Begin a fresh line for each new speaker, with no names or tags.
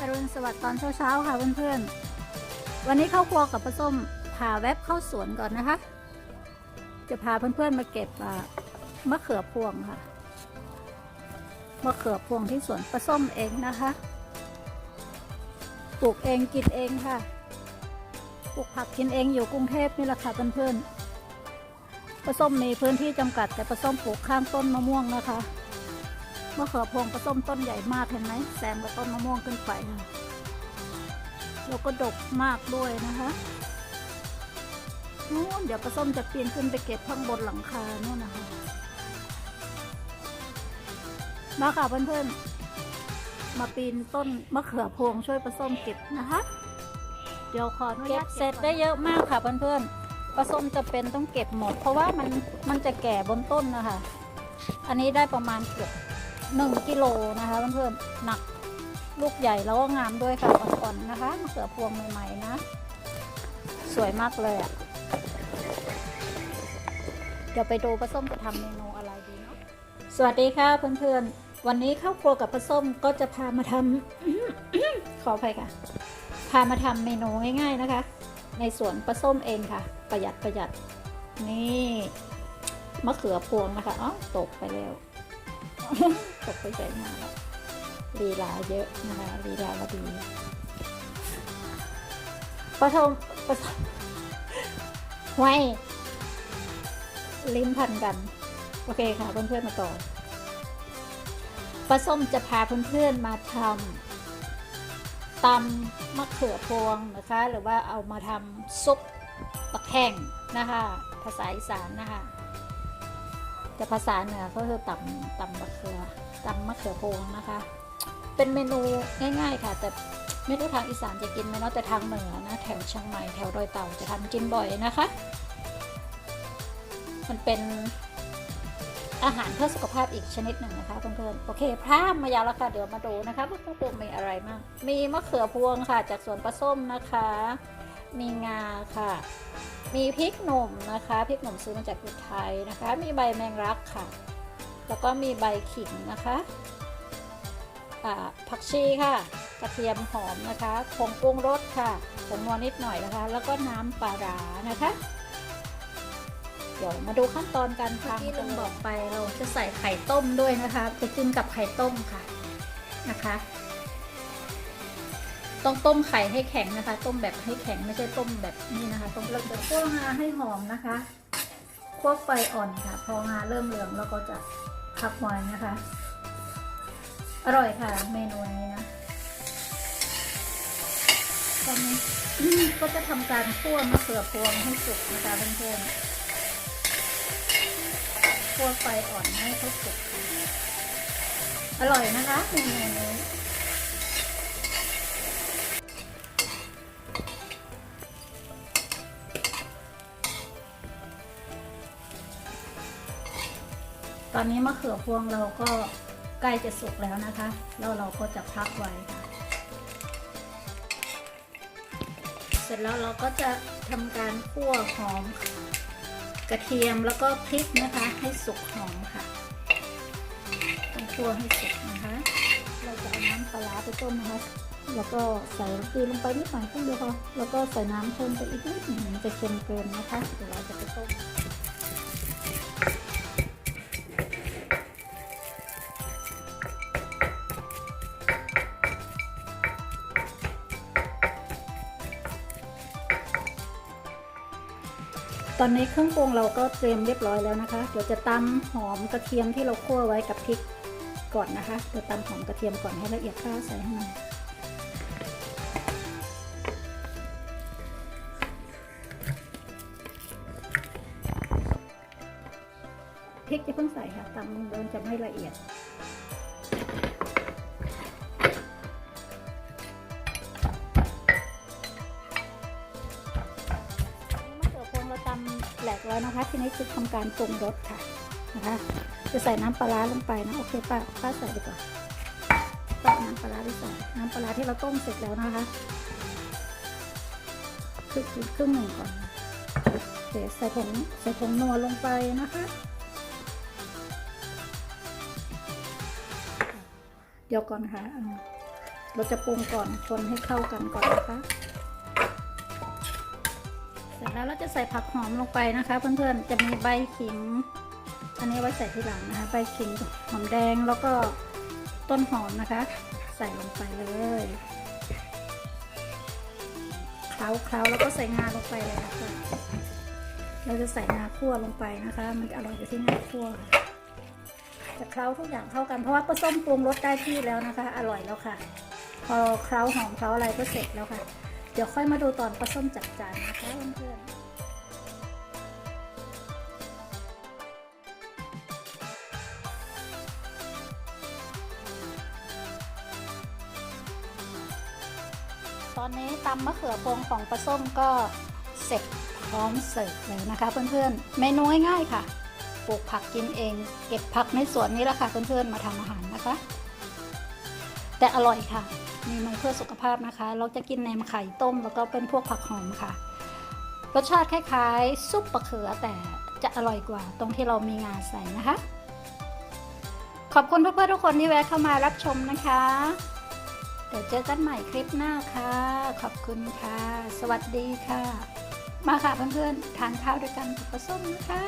อรุณสวัสดิ์ตอนเช้าๆค่ะเพื่อนๆ วันนี้เข้าครัวกับป้าส้มพาแวบเข้าสวนก่อนนะคะ จะพาเพื่อนๆมาเก็บมะเขือพวงค่ะ มะเขือพวงที่สวนป้าส้มเองนะคะ ปลูกเองกินเองค่ะ ปลูกผักกินเองอยู่กรุงเทพนี่แหละค่ะเพื่อนๆป้าส้มมีพื้นที่จำกัดแต่ป้าส้มปลูกข้างต้นมะม่วงนะคะ มะเขือพวงผสมต้นใหญ่มากเห็นไหมแซมกับต้นมะม่วงขึ้นไปค่ะแล้วก็ดกมากด้วยนะคะนู้นเดี๋ยวผสมจะปีนขึ้นไปเก็บข้างบนหลังคานู่นนะคะมาค่ะเพื่อนๆ มาปีนต้นมะเขือพวงช่วยผสมเก็บนะคะ เดี๋ยวขอเก็บเสร็จได้เยอะมากค่ะเพื่อนๆผสมจะเป็นต้องเก็บหมด เพราะว่ามันมันจะแก่บนต้นนะคะ อันนี้ได้ประมาณเกือบ หนึ่งกิโลนะคะเพื่อนๆหนักลูกใหญ่แล้วก็งามด้วยค่ะอ่อนๆนะคะมะเขือพวงใหม่ๆนะ สวยมากเลยอะ่ะ เดี๋ยวไปดูปลาส้มจะทำเมนูอะไรดีเนาะสวัสดีค่ะเพื่อนๆ วันนี้เข้าครัวกับปลาส้มก็จะพามาทำขออภัยค่ะ พามาทำเมนูง่าย ๆนะคะ ในสวนปลาส้มเองค่ะ ประหยัดประหยัดนี่มะเขือพวงนะคะอ๋อตกไปแล้ว ตกไปใจมาแล้วลีลาเยอะนะคะลีลาวดีปฐมปฐมไว้ลิ้นพันกัน โอเคค่ะเพื่อนๆมาต่อปลาส้มจะพาเพื่อนๆมาทำตำมะเขือพวงนะคะ หรือว่าเอามาทำซุปตะแคงนะคะ ภาษาอีสานนะคะ แต่ภาษาเหนือก็คือตำตำมะเขือตำมะเขือพวงนะคะ เป็นเมนูง่าย ๆ ค่ะ แต่ไม่รู้ทางอีสานจะกินไหมเนาะแต่ทางเหนือนะแถวเชียงใหม่แถวดอยเต่าจะทำกินบ่อยนะคะ มันเป็นอาหารเพื่อสุขภาพอีกชนิดหนึ่งนะคะเพื่อนๆโอเคพร่ามมายาวแล้วค่ะ เดี๋ยวมาดูนะคะว่าข้างบนมีอะไรบ้างมีมะเขือพวงค่ะ จากสวนปลาส้มนะคะ มีงาค่ะ มีพริกหนุ่มนะคะพริกหนุ่มซื้อมาจากอุทัยนะคะ มีใบแมงลักค่ะ แล้วก็มีใบขิงนะคะอ่าผักชีค่ะ กระเทียมหอมนะคะผงปรุงรสค่ะผงนัวนิดหน่อยนะคะ แล้วก็น้ำปลาร้านะคะ เดี๋ยวมาดูขั้นตอนการทำที่ลืมบอกไปเราจะใส่ไข่ต้มด้วยนะคะ จะกินกับไข่ต้มค่ะนะคะ ต้องต้มไข่ให้แข็งนะคะ ต้มแบบให้แข็งไม่ใช่ต้มแบบนี้นะคะต้มเราจะคั่วงาให้หอมนะคะคั่วไฟอ่อนค่ะ พองาเริ่มเหลืองเราก็จะพักไว้นะคะ อร่อยค่ะ เมนูนี้นะตอนนี้ก็จะทำการคั่วมะเขือพวงให้สุกนะคะเพื่อนๆคั่วไฟอ่อนให้เขาสุก อร่อยนะคะเมนูนี้ ตอนนี้มะเขือพวงเราก็ใกล้จะสุกแล้วนะคะ แล้วเราก็จะพักไว้ค่ะ เสร็จแล้วเราก็จะทำการคั่วหอม กระเทียมแล้วก็พริกนะคะ ให้สุกหอมค่ะต้องคั่วให้สุกนะคะ เราจะเอาน้ำปลาไปต้มนะคะแล้วก็ใส่ตีลงไปนิดหน่อยเพิ่งเดียวพอแล้วก็ใส่น้ำเพิ่มไปอีกนิดหนึ่งจะเค็มเกินนะคะเดี๋ยวเราจะไปต้ม ตอนนี้เครื่องปรุงเราก็เตรียมเรียบร้อยแล้วนะคะ เดี๋ยวจะตำหอมกระเทียมที่เราคั่วไว้กับพริกก่อนนะคะเดี๋ยวตำหอมกระเทียมก่อนให้ละเอียดข้าวใส่ให้มันพริกจะเพิ่งใส่ค่ะตำเดินจะไม่ละเอียด กแล้วนะคะ ทีนี้คือทำการปรุงรสค่ะนะคะ จะใส่น้ำปลาร้าลงไปนะโอเคป้าป้าใส่ดีกว่าป้าเอาน้ำปลาร้าไปใส่น้ำปลาร้าที่เราต้มเสร็จแล้วนะคะครึ่งครึ่งหนึ่งก่อนโอเคใส่ผงใส่ผงนัวลงไปนะคะเดี๋ยวก่อนค่ะ เราจะปรุงก่อนคนให้เข้ากันก่อนนะคะ เสร็จแล้วเราจะใส่ผักหอมลงไปนะคะ เพื่อนๆ จะมีใบขิง อันนี้ไว้ใส่ทีหลังนะคะ ใบขิงหอมแดงแล้วก็ต้นหอมนะคะ ใส่ลงไปเลยเคล้าเคล้าแล้วก็ใส่งาลงไปเลยนะคะเราจะใส่งาคั่วลงไปนะคะ มันจะอร่อยอยู่ที่งาคั่วค่ะจะเคล้าทุกอย่างเข้ากันเพราะว่าปลาส้มปรุงรสได้ที่แล้วนะคะ อร่อยแล้วค่ะ พอเคล้าหอมเคล้าอะไรก็เสร็จแล้วค่ะ เดี๋ยวค่อยมาดูตอนปลาส้มจัดจานนะคะเพื่อนๆตอนนี้ตำมะเขือพวงของปลาส้มก็เสร็จพร้อมเสิร์ฟแล้วนะคะเพื่อนๆเมนูง่ายๆค่ะปลูกผักกินเอง เก็บผักในสวนนี้แหละค่ะเพื่อนๆมาทำอาหารนะคะ แต่อร่อยค่ะ มีมันเพื่อสุขภาพนะคะ เราจะกินแหนมไข่ต้ม แล้วก็เป็นพวกผักหอมค่ะ รสชาติคล้ายๆ ซุปมะเขือแต่จะอร่อยกว่า ตรงที่เรามีงาใส่นะคะ ขอบคุณเพื่อนๆทุกคนที่แวะเข้ามารับชมนะคะ เดี๋ยวเจอกันใหม่คลิปหน้าค่ะ ขอบคุณค่ะ สวัสดีค่ะ มาค่ะเพื่อนๆทานข้าวด้วยกันกับส้มนะคะ